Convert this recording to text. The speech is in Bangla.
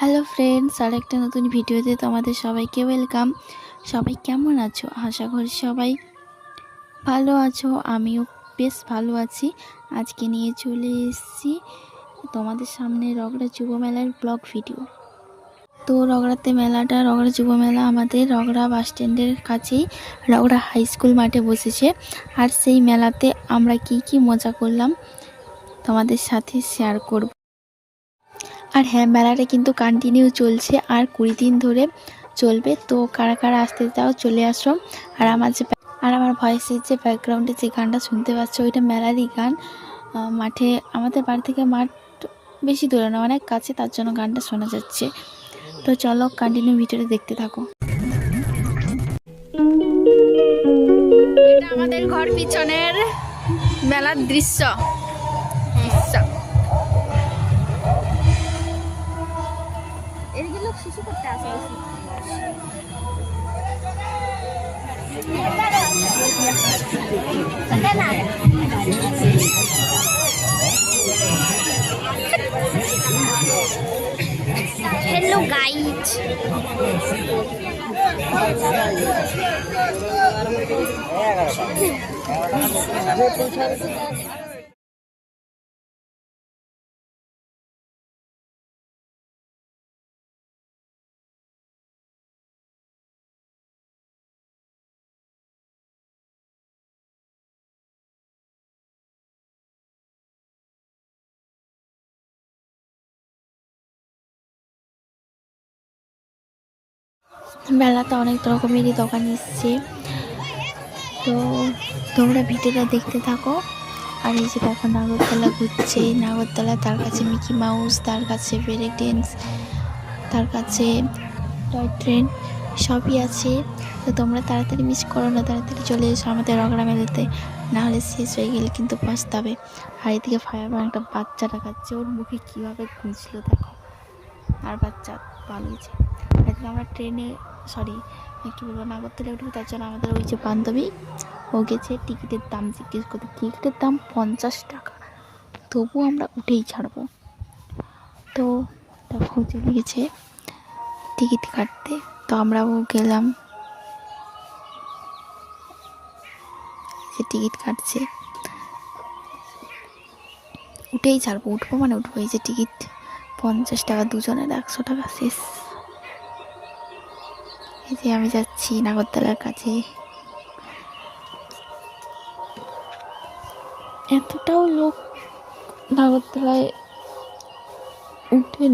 হ্যালো ফ্রেন্ডস আর একটা নতুন ভিডিওতে তোমাদের সবাইকে ওয়েলকাম। সবাই কেমন আছো? আশা করি সবাই ভালো আছো, আমিও বেশ ভালো আছি। আজকে নিয়ে চলে এসেছি তোমাদের সামনে রগড়া যুব মেলার ব্লগ ভিডিও। তো রগড়াতে মেলাটা, রগড়া যুব মেলা আমাদের রগড়া বাস স্ট্যান্ডের কাছেই রগড়া হাই স্কুল মাঠে বসেছে। আর সেই মেলাতে আমরা কি কি মজা করলাম তোমাদের সাথে শেয়ার করব। আর হ্যাঁ মেলাটা কিন্তু কন্টিনিউ চলছে আর কুড়ি দিন ধরে চলবে। তো কারা কারা আসতে চাও চলে আসো। আর আমার যে আর আমার ভয়েসের যে ব্যাকগ্রাউন্ডে যে গানটা শুনতে পাচ্ছ, ওইটা মেলারই গান। মাঠে আমাদের বাড়ি থেকে মাঠ বেশি দূরে না, অনেক কাছে, তার জন্য গানটা শোনা যাচ্ছে। তো চলো কন্টিনিউ ভিডিওটা দেখতে থাকো। আমাদের ঘর পিছনের মেলার দৃশ্য। দৃশ্য। শিশু করতে আসে হ্যালো গাইড মেলাতে অনেক রকমেরই দোকান এসছে। তো তোমরা ভিডিওটা দেখতে থাকো। আর এই যে দেখো নাগরতলা ঘুরছে। নাগরতলা তার কাছে মিকি মাউস, তার কাছে ব্রেক ড্যান্স, তার কাছে টয় ট্রেন, সবই আছে। তো তোমরা তাড়াতাড়ি মিস করো না, তাড়াতাড়ি চলে এসো আমাদের রগড়া মেলাতে। নাহলে শেষ হয়ে গেলে কিন্তু পস্তাবে। আর এদিকে ফায়ার একটা বাচ্চা দেখাচ্ছে ওর মুখে কীভাবে ঘুঁচলো দেখো। আর বাচ্চা পালিয়েছে। আজকে আমরা ট্রেনে সরি কী বলব নাগরতলা উঠবো তার জন্য আমাদের ওই যে বান্ধবী, ও গেছে টিকিটের দাম জিজ্ঞেস করতে। টিকিটের দাম পঞ্চাশ টাকা। তবু আমরা উঠেই ছাড়বো। তো দেখো, চলে গেছে টিকিট কাটতে। তো আমরাও গেলাম। সে টিকিট কাটছে। উঠেই ছাড়বো। উঠবো মানে উঠবো। এই যে টিকিট, পঞ্চাশ টাকা, দুজনের একশো টাকা শেষ। এই যে আমি যাচ্ছি নাগরতলার কাছে। এতটাও লোক নাগরতলায় উঠে